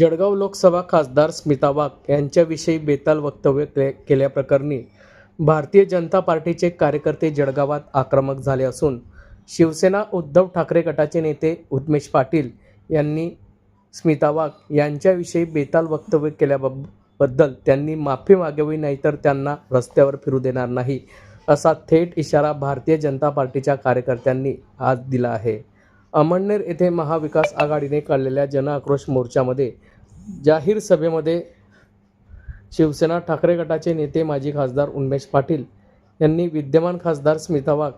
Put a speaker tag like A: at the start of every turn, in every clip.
A: जळगाव लोकसभा खासदार स्मिता वाघ यांच्याविषयी बेताल वक्तव्य के केल्याप्रकरणी भारतीय जनता पार्टीचे कार्यकर्ते जळगावात आक्रमक झाले असून शिवसेना उद्धव ठाकरे गटाचे नेते उद्मेश पाटील यांनी स्मिता वाघ यांच्याविषयी बेताल वक्तव्य केल्याबद्दल त्यांनी माफी मागावी नाहीतर त्यांना रस्त्यावर फिरू देणार नाही असा थेट इशारा भारतीय जनता पार्टीच्या कार्यकर्त्यांनी आज दिला आहे. अमळनेर येथे महाविकास आघाडीने काढलेल्या जनआक्रोश मोर्चामध्ये जाहीर सभेमध्ये शिवसेना ठाकरे गटाचे नेते माजी खासदार उन्मेश पाटील यांनी विद्यमान खासदार स्मिता वाघ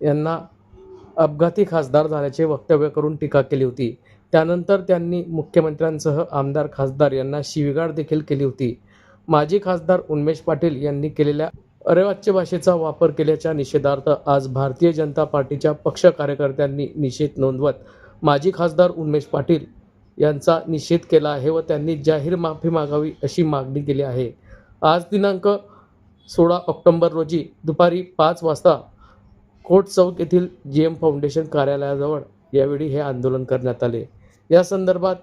A: यांना अपघाती खासदार झाल्याचे वक्तव्य करून टीका केली होती. त्यानंतर त्यांनी मुख्यमंत्र्यांसह आमदार खासदार यांना शिवीगाळ देखील केली होती. माजी खासदार उन्मेश पाटील यांनी केलेल्या अरेवाच्य भाषेचा वापर केल्याच्या निषेधार्थ आज भारतीय जनता पार्टीच्या पक्ष कार्यकर्त्यांनी निषेध नोंदवत माजी खासदार उन्मेश पाटील यांचा निषेध केला आहे व त्यांनी जाहीर माफी मागावी अशी मागणी केली आहे. आज दिनांक सोळा ऑक्टोंबर रोजी दुपारी पाच वाजता कोट चौक येथील जी एम फाउंडेशन कार्यालयाजवळ यावेळी हे आंदोलन करण्यात आले. या संदर्भात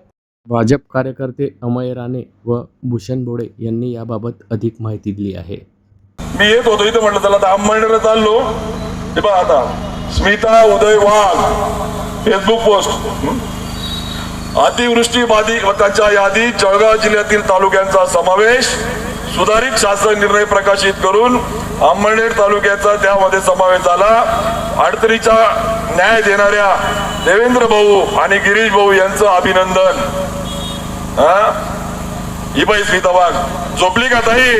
A: भाजप कार्यकर्ते अमय राणे व भूषण बोडे यांनी याबाबत अधिक माहिती दिली आहे.
B: मी येत होतो इथं म्हटलं त्याला दाम अंबळनेरला चाललो. हे आता स्मिता उदय वाघ फेसबुक पोस्ट हं? अतिवृष्टी बाधितांच्या यादीत जळगाव जिल्ह्यातील तालुक्यांचा समावेश. सुधारित शासन निर्णय प्रकाशित करून अंबळनेर तालुक्याचा त्यामध्ये समावेश झाला. अडचणीचा न्याय देणाऱ्या देवेंद्र भाऊ आणि गिरीश भाऊ यांचं अभिनंदन. हा? ही झोपली का ताई?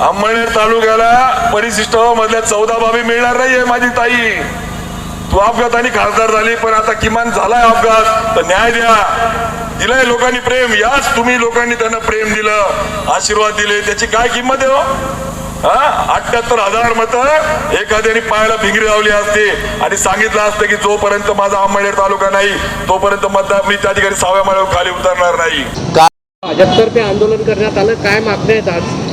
B: अंमळनेर तालुक्याला परिशिष्ट मधल्या चौदा बाबी मिळणार नाहीये माझी ताई. तू अपघाताने खासदार झाली पण आता किमान झालाय अपघात. तर न्याय द्या. दिलाय लोकांनी प्रेम. याच तुम्ही लोकांनी त्यांना प्रेम दिलं आशीर्वाद दिले. त्याची काय किंमत आहे हो? हा? अठ्याहत्तर हजार मत एखाद्याने पायाला भिंगरी लावली असते. आणि सांगितलं असतं की जोपर्यंत माझा अंमळनेर तालुका नाही तोपर्यंत मतदार मी त्या ठिकाणी सहाव्या माळ्यावर खाली उतरणार नाही.
A: भाजपतर्फे आंदोलन करण्यात आलं. काय मागण्या आहेत आज?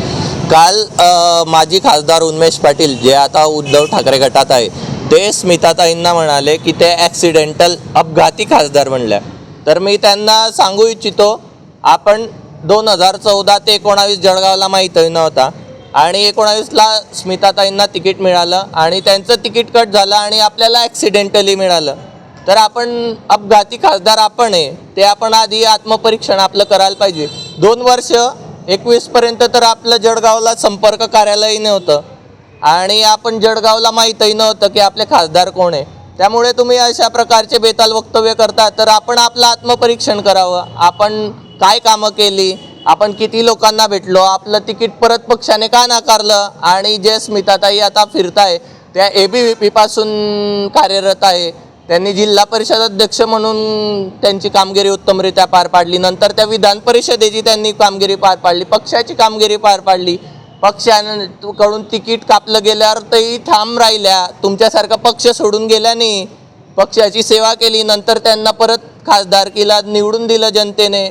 C: काल अ, माजी खासदार उन्मेष पाटील जे आता उद्धव ठाकरे गटात आहे ते स्मिताताईंना म्हणाले की ते ॲक्सिडेंटल अपघाती खासदार म्हणल्या तर मी त्यांना सांगू इच्छितो आपण दोन हजार चौदा ते एकोणावीस जळगावला माहीतही नव्हता आणि एकोणावीसला स्मिताताईंना तिकीट मिळालं आणि त्यांचं तिकीट कट झालं आणि आपल्याला ॲक्सिडेंटली मिळालं. तर आपण अपघाती खासदार आपण आहे ते आपण आधी आत्मपरीक्षण आपलं करायला पाहिजे. दोन वर्ष एकवीसपर्यंत तर आपलं जळगावला संपर्क कार्यालयही नव्हतं. आणि आपण जळगावला माहीतही नव्हतं की आपले खासदार कोण आहे. त्यामुळे तुम्ही अशा प्रकारचे बेताल वक्तव्य करता तर आपण आपलं आत्मपरीक्षण करावं. आपण काय कामं केली आपण किती लोकांना भेटलो आपलं तिकीट परत पक्षाने का नाकारलं आणि जे स्मिताताई आता फिरताय त्या ए बी व्ही पीपासून कार्यरत आहे. त्यांनी जिल्हा परिषद अध्यक्ष म्हणून त्यांची कामगिरी उत्तमरित्या पार पाडली. नंतर त्या विधान परिषदेची त्यांनी कामगिरी पार पाडली पक्षाची कामगिरी पार पाडली. पक्षाकडून तिकीट कापलं गेल्यावर तरी ठाम राहिल्या. तुमच्यासारखा पक्ष सोडून गेल्याने पक्षाची सेवा केली नंतर त्यांना परत खासदारकीला निवडून दिलं जनतेने.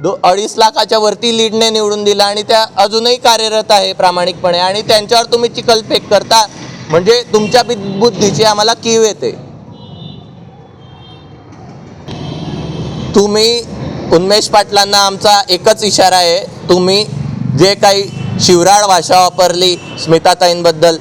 C: दो अडीच लाखाच्या वरती लीडने निवडून दिला आणि त्या अजूनही कार्यरत आहे प्रामाणिकपणे. आणि त्यांच्यावर तुम्ही चिखलफेक करता म्हणजे तुमच्या बि- बुद्धीची आम्हाला कीव येते. तुम्ही उन्मेष पाटलांना आमचा एकच इशारा आहे. तुम्ही जे काही शिवराळ भाषा वापरली स्मिताताईंबद्दल.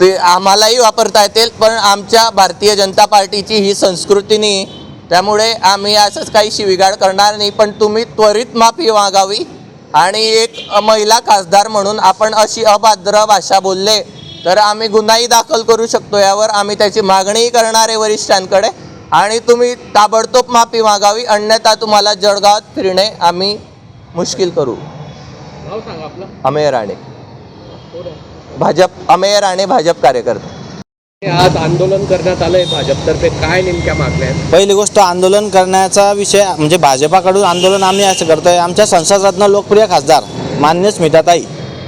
C: ते आम्हालाही वापरता येतील पण आमच्या भारतीय जनता पार्टीची ही संस्कृती नाही. त्यामुळे आम्ही असंच काही शिवीगाळ करणार नाही पण तुम्ही त्वरित माफी मागावी. आणि एक महिला खासदार म्हणून आपण अशी अभद्र भाषा बोलले तर आम्ही गुन्हाही दाखल करू शकतो यावर. आम्ही त्याची मागणीही करणार आहे वरिष्ठांकडे. आणि तुम्ही ताबडतोब माफी मागावी अन्यथा तुम्हाला जळगावात फिरणे आम्ही मुश्किल करू. अमेय राणे. भाजप अमेय राणे भाजप कार्यकर्ते.
A: आज आंदोलन करण्यात आलंय भाजपतर्फे. काय नेमक्या मागण्या आहेत?
D: पहिली गोष्ट आंदोलन करण्याचा विषय म्हणजे भाजपाकडून आंदोलन आम्ही असं करतोय. आमच्या संसदरत्न लोकप्रिय खासदार मान्य स्मिताताई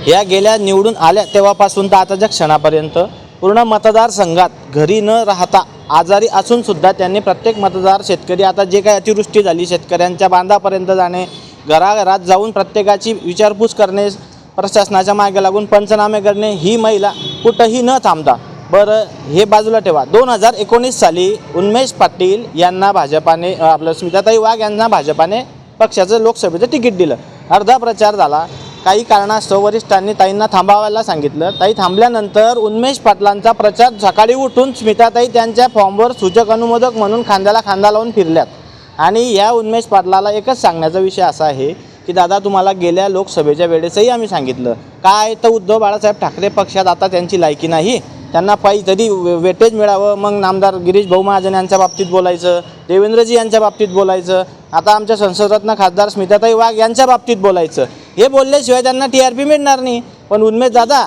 D: या गेल्या निवडून आल्या तेव्हापासून तर आताच्या क्षणापर्यंत पूर्ण मतदारसंघात घरी न राहता आजारी असून सुद्धा त्यांनी प्रत्येक मतदार शेतकरी आता जे काही अतिवृष्टी झाली शेतकऱ्यांच्या बांधापर्यंत जाणे घराघरात जाऊन प्रत्येकाची विचारपूस करणे प्रशासनाच्या मागे लागून पंचनामे करणे ही महिला कुठंही न थांबता. बरं हे बाजूला ठेवा. दोन हजार एकोणीस साली उन्मेश पाटील यांना भाजपाने आपलं स्मिताताई वाघ यांना भाजपाने पक्षाचं लोकसभेचं तिकीट दिलं. अर्धा प्रचार झाला. काही कारणास्तव वरिष्ठांनी ताईंना थांबावायला सांगितलं. ताई थांबल्यानंतर उन्मेश पाटलांचा प्रचार सकाळी उठून स्मिताताई त्यांच्या फॉर्मवर सूचक अनुमोदक म्हणून खांद्याला खांदा लावून फिरल्यात. आणि या उन्मेष पाटलाला एकच सांगण्याचा विषय असा आहे की दादा तुम्हाला गेल्या लोकसभेच्या वेळेसही आम्ही सांगितलं. काय तर उद्धव बाळासाहेब ठाकरे पक्षात आता त्यांची लायकी नाही. त्यांना पायी तरी वेटेज मिळावं. मग नामदार गिरीश भाऊ महाजन यांच्या बाबतीत बोलायचं. देवेंद्रजी यांच्या बाबतीत बोलायचं. आता आमच्या संसदरत्न खासदार स्मिताताई वाघ यांच्या बाबतीत बोलायचं. हे बोलल्याशिवाय त्यांना टी आर पी मिळणार नाही. पण उन्मेष दादा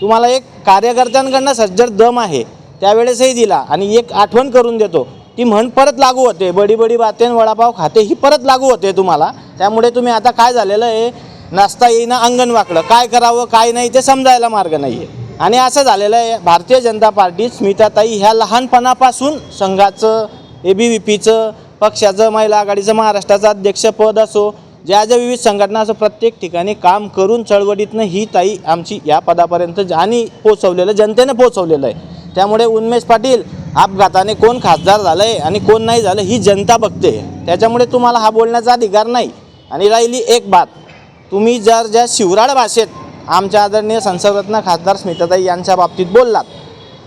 D: तुम्हाला एक कार्यकर्त्यांकडनं सज्जड दम आहे. त्यावेळेसही दिला आणि एक आठवण करून देतो. ती म्हण परत लागू होते. बडी बडी बातेन वडापाव खाते ही परत लागू होते तुम्हाला. त्यामुळे तुम्ही आता काय झालेलं आहे? नाचता येईना अंगण वाकडं काय करावं काय नाही ते समजायला मार्ग नाही आहे आणि असं झालेलं आहे भारतीय जनता पार्टी स्मिताताई ह्या लहानपणापासून संघाचं ए बी व्ही पीचं पक्षाचं महिला आघाडीचं महाराष्ट्राचं अध्यक्षपद असो ज्या ज्या विविध संघटना असो प्रत्येक ठिकाणी काम करून चळवळीतनं ही ताई आमची या पदापर्यंत आणि पोचवलेलं जनतेनं पोचवलेलं आहे. त्यामुळे उन्मेश पाटील अपघाताने कोण खासदार झालं आहे आणि कोण नाही झालं ही जनता बघते. त्याच्यामुळे तुम्हाला हा बोलण्याचा अधिकार नाही. आणि राहिली एक बात. तुम्ही जर ज्या शिवराळ भाषेत आमच्या आदरणीय संसदरत्न खासदार स्मिताताई यांच्या बाबतीत बोललात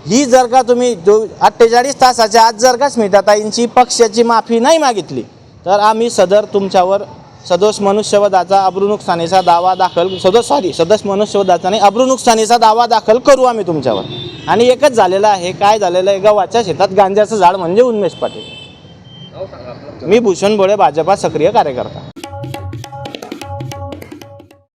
D: ही जर का तुम्ही जो अठ्ठेचाळीस तासाच्या आज जर का स्मिताताईंची पक्षाची माफी नाही मागितली तर आम्ही सदर तुमच्यावर सदोष मनुष्यवधाचा अब्रुनुकसानीचा दावा दाखल सदोष सॉरी सदोष मनुष्यवधाचा नाही अब्रुनुकसानीचा दावा दाखल करू आम्ही तुमच्यावर. आणि एकच झालेलं आहे काय झालेलं आहे गव्हाच्या शेतात गांजाचं झाड म्हणजे उन्मेष पाटील. मी भूषण बोळे भाजपा सक्रिय कार्यकर्ता.